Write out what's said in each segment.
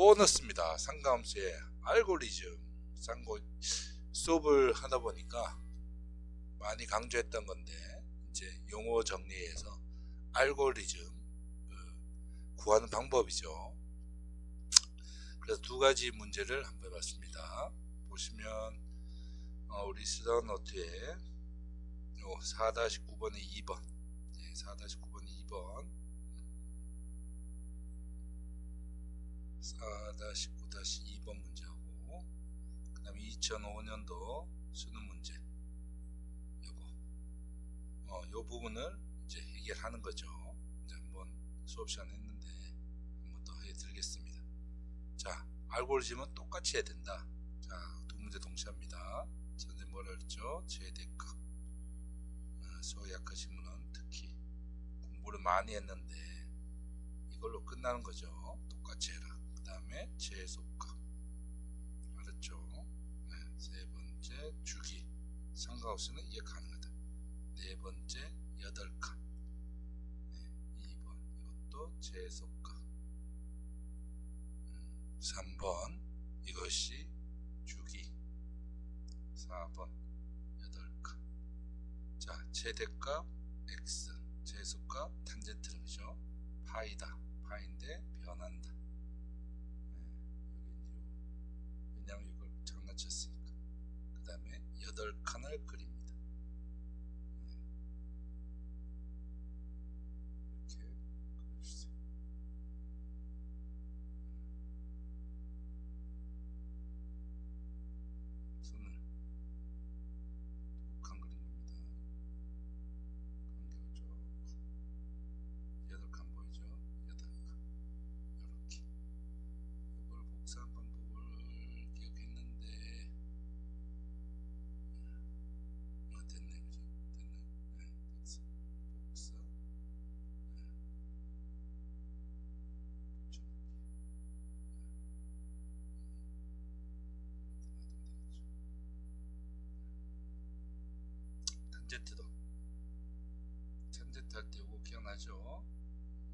보너스입니다. 상가함수의 알고리즘 상고 수업을 하다 보니까 많이 강조했던 건데 이제 용어 정리해서 알고리즘 그 구하는 방법이죠. 그래서 두 가지 문제를 한번 해봤습니다. 보시면 어, 우리 쓰던 노트에 요 4-9번에 2번 네, 4-9번에 2번 4-9-2번 문제하고 그 다음에 2005년도 수능 문제. 요거. 어, 요 부분을 이제 해결하는 거죠. 이제 한번 수업 시간 했는데 한번 더 해드리겠습니다. 자 알고리즘은 똑같이 해야 된다. 자두 문제 동시합니다. 전에 뭐라 그랬죠? 최대값 어, 소위 약하신 분은 특히 공부를 많이 했는데 이걸로 끝나는 거죠. 똑같이 해라. 그 다음에 최소값 알았죠? 네, 세 번째 주기. 상가없이는 이게 가능하다. 네 번째 여덟 칸. 네, 2번 이것도 음, 3번 이것이 주기. 4번 여덟 칸. 자, 최대값 x, 최소값 탄젠트름이죠. 파이다. 파인데 변한다. 네. 탄젠트도. 탄젠트 할 때 요거 기억나죠?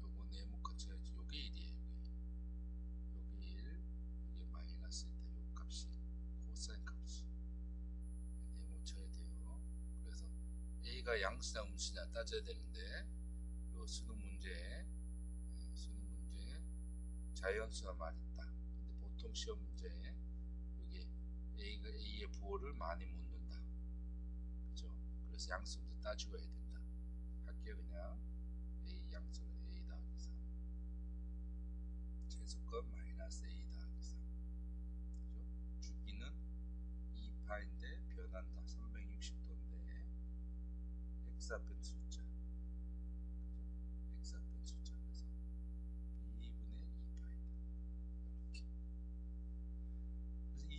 요거 네모 거쳐야지. 요게 1이에요 요게. 1 요게 마이너스 있다 요 값이 코사인 값이. 네모 쳐야 돼요. 그래서 A가 양수냐 음수냐 따져야 되는데 요 수능 문제 예, 수능 문제 자연수가 말 있다. 근데 보통 시험 문제 A가 A의 부호를 많이 묻는다 그래서 양수 문제 따지고 해야 된다. 할게요 그냥. A 양수는 A 더하기 3 최소값 마이너스 A 더하기 3 그죠? 주기는 2파인데 변한다. 360도인데. X 앞엔 숫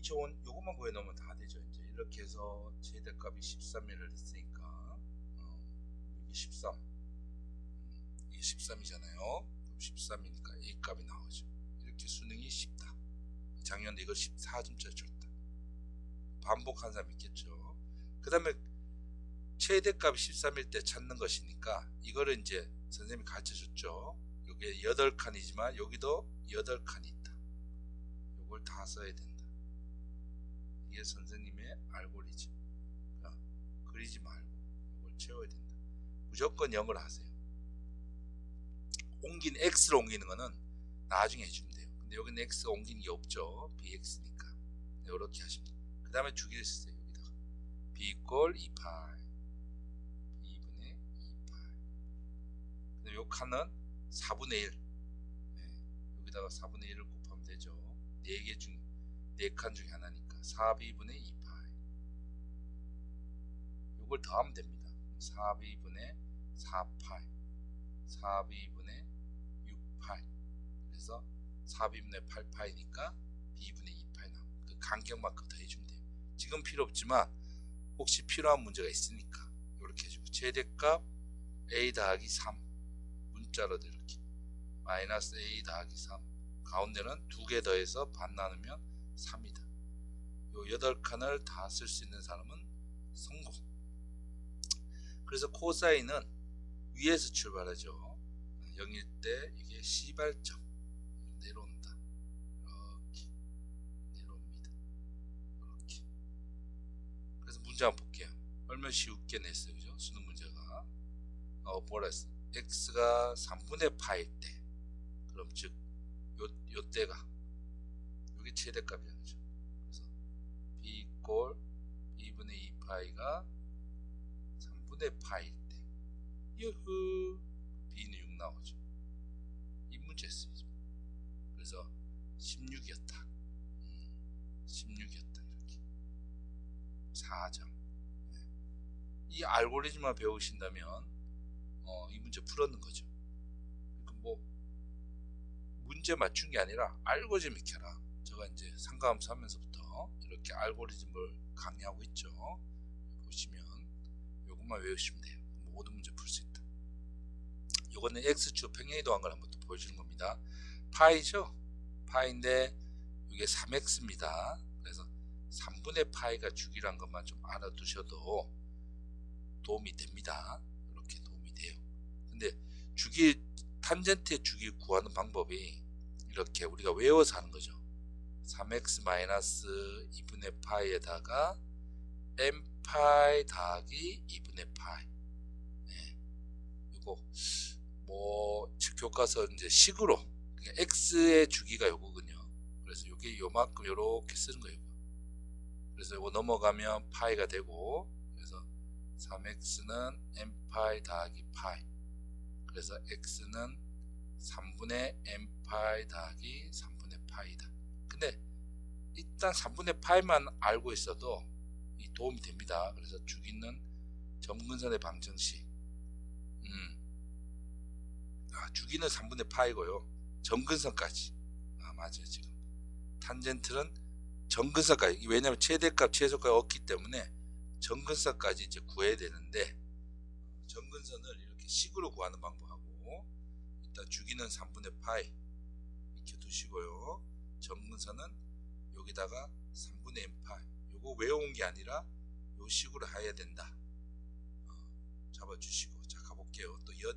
2초원 요것만 구해놓으면 다 되죠. 이제 이렇게 해서 최대값이 13이를 했으니까 여기 13 이게 13이잖아요. 그럼 13이니까 A값이 나오죠. 이렇게 수능이 쉽다. 작년도 이거 14점짜리 줬다. 반복한 사람 있겠죠. 그 다음에 최대값이 13일 때 찾는 것이니까 이거를 이제 선생님이 가르쳐줬죠. 이게 8칸이지만 여기도 8칸이 있다. 이걸 다 써야 된다. 이게 선생님의 알고리즘. 그러니까 그리지 말고 이걸 채워야 된다. 무조건 0을 하세요. 옮긴 x를 옮기는 거는 나중에 해주면 돼요. 근데 여기는 x가 옮기는 게 없죠. Bx니까. 이렇게 하시면 돼요. 그 다음에 주기를 쓰세요 여기다가. B 이꼴 2파이 2분의 2파이 근데 요 칸은 4분의 1 네, 여기다가 4분의 1을 곱하면 되죠. 4개 중 4칸 중에 하나니까 4b분의 2파이 요걸 더하면 됩니다. 4b분의 4파이 4b분의 6파이 그래서 4b분의 8파이니까 b분의 2파이 나옵니다. 그 간격만큼 더 해주면 돼요. 지금 필요 없지만 혹시 필요한 문제가 있으니까 이렇게 해주고 최대값 a 더하기 3 문자로도 이렇게 마이너스 a 더하기 3 가운데는 두 개 더해서 반 나누면 3이다 요 8칸을 다 쓸 수 있는 사람은 성공 그래서 코사인은 위에서 출발하죠 0일 때 이게 시발점 내려온다. 이렇게 내려옵니다. 이렇게. 그래서 문제 한번 볼게요. 얼마나 쉽게 냈어요, 그죠? 수능 문제가. 어, 뭐라 했어? x가 3분의 파일 때, 그럼 즉, 요, 요 때가, 요게 최대값이야, 그죠? 그래서 b 꼴 b분의 2 파이가 3분의 파일 때, 유후, b는 6 나오죠. 이 문제였습니다. 그래서 16이었다. 음, 16이었다, 이렇게. 4점. 이 알고리즘만 배우신다면 어, 이 문제 풀었는 거죠. 그러니까 뭐 문제 맞춘 게 아니라 알고리즘 익혀라. 제가 이제 상가함수 하면서부터 이렇게 알고리즘을 강의하고 있죠. 보시면 이것만 외우시면 돼요. 모든 문제 풀 수 있다. 이거는 x축 평행 이동한 걸 한번 또 보여주는 겁니다. 파이죠. 파인데 이게 3x입니다. 그래서 3분의 파이가 주기란 것만 좀 알아두셔도 도움이 됩니다. 이렇게 도움이 돼요. 근데 주기 탄젠트의 주기 구하는 방법이 이렇게 우리가 외워서 하는 거죠. 3x 마이너스 2분의 파이에다가 m 파이 더하기 2분의 파이. 네. 이거 뭐 교과서 이제 식으로 x의 주기가 요거군요. 그래서 이게 요만큼 요렇게 쓰는 거예요. 그래서 이거 넘어가면 파이가 되고 그래서 3x는 m파이 더하기 파이 그래서 x는 3분의 m파이 더하기 3분의 파이다 근데 일단 3분의 파이만 알고 있어도 이 도움이 됩니다. 그래서 주기는 점근선의 방정식. 음. 아, 주기는 3분의 파이고요. 점근선까지. 아 맞아요 지금. 탄젠트는 점근선까지. 왜냐하면 최대값 최소값이 없기 때문에 정근선까지 이제 구해야 되는데 정근선을 이렇게 식으로 구하는 방법하고 일단 주기는 3분의 파이 이렇게 두시고요. 정근선은 여기다가 3분의 m 파이 요거 외운 게 아니라 요 식으로 해야 된다. 어, 잡아주시고 자 가볼게요. 또 여,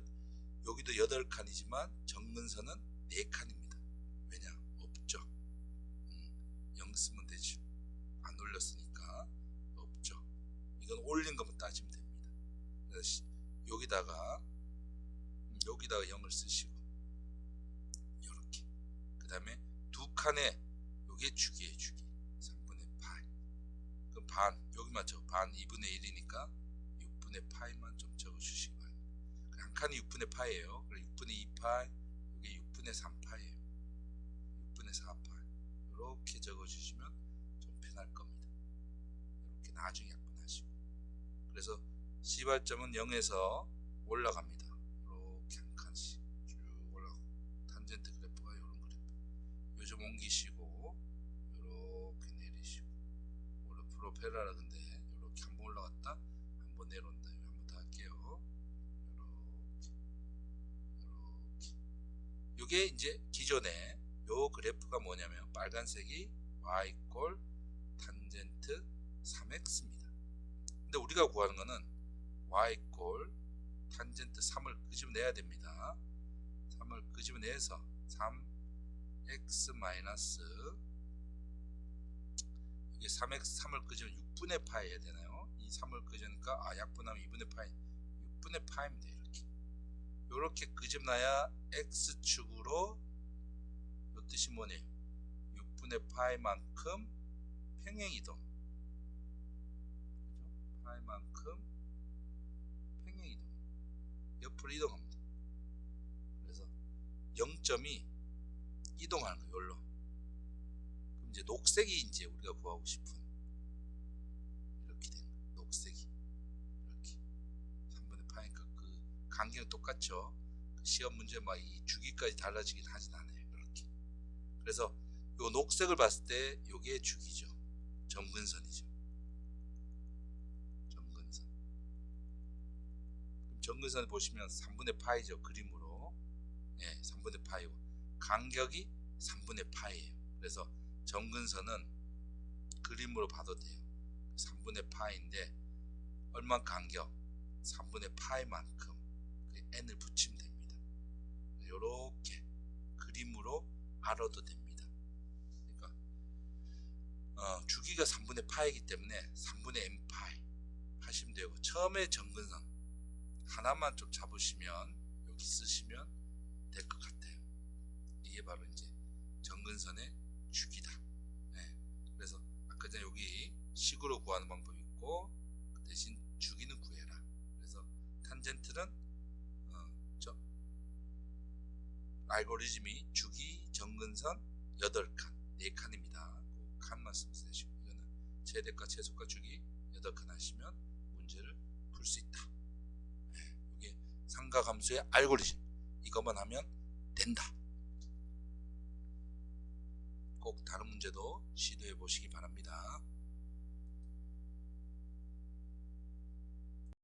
여기도 8칸이지만 정근선은 4칸입니다. 왜냐? 없죠. 음, 0 쓰면 되죠. 안 올렸으니까 없죠. 이건 올린 것만 따지면 됩니다. 그래서 여기다가 음, 여기다가 0을 쓰시고 이렇게 그 다음에 두 칸에 요게 주기에 주기 3분의 파이 그럼 반 여기만 적어 반 2분의 1이니까 6분의 파이만 좀 적어주시기 바랍니다. 한 칸이 6분의 파이에요. 그래 6분의 2 파이 이게 6분의 3 파이에요. 6분의 4 파이 이렇게 적어주시면 좀 편할 겁니다. 이렇게 나중에 그래서 시발점은 0에서 올라갑니다. 이게 이제 기존에 요 그래프가 뭐냐면 빨간색이 y 꼴 탄젠트 3x입니다. 근데 우리가 구하는 거는 y 꼴 탄젠트 3을 끄집어내야 됩니다. 3을 끄집어내서 3x 마이너스 이게 3x 3을 끄집어 6분의 파이 해야 되나요? 이 3을 끄집으니까 아 약분하면 2분의 파이 6분의 파이입니다. 이렇게 이렇게 끄집나야 x축으로 요 뜻이 뭐네요? 6분의 파이만큼 평행이동 파이만큼 평행이동 옆으로 이동합니다. 그래서 0점이 이동하는 거예요. 여기로. 그럼 이제 녹색이 이제 우리가 구하고 싶은 똑같죠. 그 시험 문제 막 이 주기까지 달라지긴 하진 않아요. 이렇게. 그래서 요 녹색을 봤을 때 요게 주기죠. 점근선이죠. 정근선 보시면 3분의 파이죠 그림으로 예, 3분의 파이고 간격이 3분의 파이예요 그래서 정근선은 그림으로 봐도 돼요 3분의 파이인데 얼마 간격 3분의 파이만큼 그 n을 붙이면 됩니다 이렇게 그림으로 알아도 됩니다. 그러니까 어, 주기가 3분의 파이기 때문에 3분의 n 파이 하시면 되고 처음에 정근선 하나만 좀 잡으시면 여기 쓰시면 될 것 같아요. 이게 바로 이제 정근선의 주기다. 네. 그래서 아까 전에 여기 식으로 구하는 방법이 있고 그 대신 주기는 구해라. 그래서 탄젠트는 알고리즘이 주기 정근선 8칸, 4칸입니다. 그 칸만 쓰면 되시고 이거는 최대가 최소가 주기 8칸 하시면 문제를 풀 수 있다. 네, 이게 상가감수의 알고리즘 이것만 하면 된다. 꼭 다른 문제도 시도해 보시기 바랍니다.